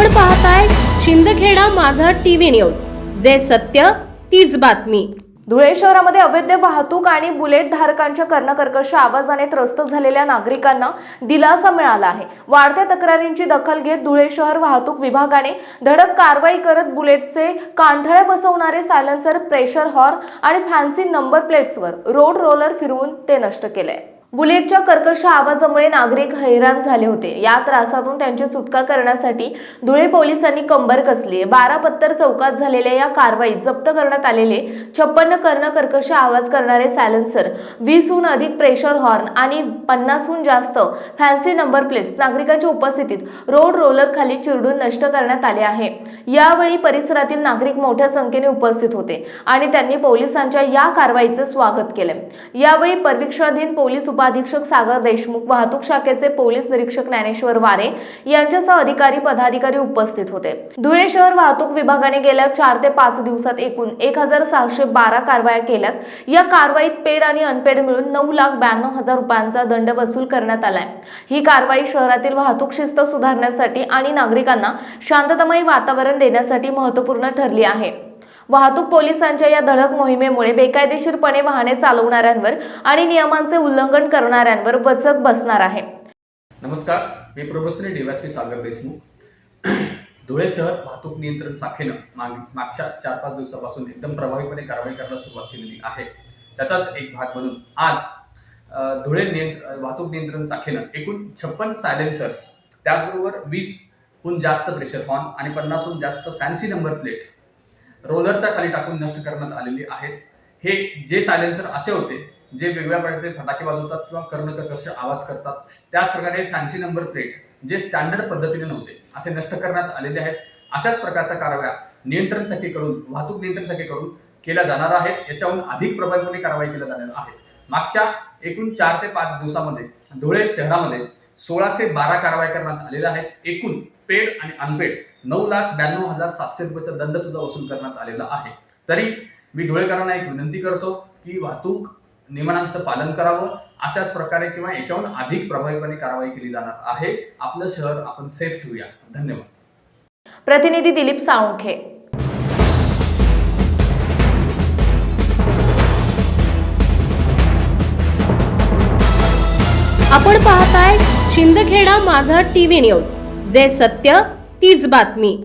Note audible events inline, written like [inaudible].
आपण पाहताय शिंदखेडा माझा टीव्ही न्यूज. जे सत्य तीच बातमी. धुळे शहरामध्ये अवैध वाहतूक आणि बुलेट धारकांच्या कर्णकर्कश आवाजाने त्रस्त झालेल्या नागरिकांना दिलासा मिळाला आहे. वाढत्या तक्रारींची दखल घेत धुळे शहर वाहतूक विभागाने धडक कारवाई करत बुलेटचे कांठळे बसवणारे सायलेन्सर प्रेशर हॉर्न आणि फॅन्सी नंबर प्लेट्सवर रोड रोलर फिरवून ते नष्ट केले बुलेटच्या कर्कश आवाजामुळे नागरिक हैराण झाले होते. या त्रासातून त्यांची सुटका करण्यासाठी धुळे पोलिसांनी कंबर कसली. बारा पत्तर चौकात झालेल्या या कारवाईत जप्त करण्यात आलेले छप्पन्न कर्ण कर्कश आवाज करणारे सायलेन्सर वीसहून अधिक प्रेशर हॉर्न आणि पन्नासहून जास्त फॅन्सी नंबर प्लेट्स नागरिकांच्या उपस्थितीत रोड रोलर खाली चिरडून नष्ट करण्यात आले आहे. यावेळी परिसरातील नागरिक मोठ्या संख्येने उपस्थित होते आणि त्यांनी पोलिसांच्या या कारवाईचे स्वागत केले. यावेळी परवीक्षाधीन पोलीस उपाधीक्षक सागर देशमुख वाहतूक शाखेचे पोलीस निरीक्षक ज्ञानेश्वर वारे यांच्यासह अधिकारी पदाधिकारी उपस्थित होते. धुळे शहर वाहतूक विभागाने गेल्या चार ते पाच दिवसात एकूण एक हजार सहाशे बारा कारवाया केल्यात. या कारवाईत पेड आणि अनपेड मिळून नऊ लाख ब्याण्णव हजार रुपयांचा दंड वसूल करण्यात आलाय. ही कारवाई शहरातील वाहतूक शिस्त सुधारण्यासाठी आणि नागरिकांना शांततमयी वातावरण देण्यासाठी महत्त्वपूर्ण ठरली आहे. वाहतूक पोलिसांच्या या धडक मोहिमेमुळे बेकायदेशीरपणे वाहने चालवणाऱ्यांवर आणि नियमांचे उल्लंघन करणाऱ्यांवर वचक बसणार आहे. नमस्कार मी प्रोफेसर डीवायसपी सागर देशमुख. [clears throat] धुळे शहर वाहतूक नियंत्रण शाखेनं माग मागच्या चार पाच दिवसापासून एकदम प्रभावीपणे कारवाई करायला सुरुवात केलेली आहे. त्याचाच एक भाग म्हणून आज धुळे नियंत्र वाहतूक नियंत्रण शाखेनं एकूण छप्पन सायलेन्सर्स त्याचबरोबर वीसहून जास्त प्रेशर हॉर्न आणि पन्नासहून जास्त फॅन्सी नंबर प्लेट रोलरच्या खाली टाकून नष्ट करण्यात आलेली आहेत. हे जे सायलेन्सर असे होते जे वेगवेगळ्या प्रकारचे फटाके वाजवतात किंवा कर्णकर्कश आवाज करतात त्याचप्रकारे फॅन्सी नंबर प्लेट जे स्टँडर्ड पद्धतीने नव्हते असे नष्ट करण्यात आलेले आहेत. अशाच प्रकारच्या कारवाया नियंत्रण शाखेकडून वाहतूक नियंत्रण शाखेकडून केल्या जाणार आहेत. याच्याहून अधिक प्रभावीपणे कारवाई केल्या जाणार आहेत. मागच्या एकूण चार ते पाच दिवसामध्ये धुळे शहरामध्ये सोळाशे बारा कारवाई करण्यात आलेल्या आहेत. एकूण पेड आणि अनपेड नऊ लाख ब्याण्णव हजार सातशे रुपयाचा दंड सुद्धा वसूल करण्यात आलेला आहे. तरी मी धुळेकरांना एक विनंती करतो की वाहतूक नियमांचं पालन करावं. अशाच प्रकारे किंवा याच्याहून अधिक प्रभावीपणे कारवाई केली जाणार आहे. आपलं शहर आपण सेफ ठेवूया. धन्यवाद. प्रतिनिधी दिलीप साळुंखे. आपण पाहताय शिंदखेडा माझा टीव्ही न्यूज. जे सत्य तीच बातमी.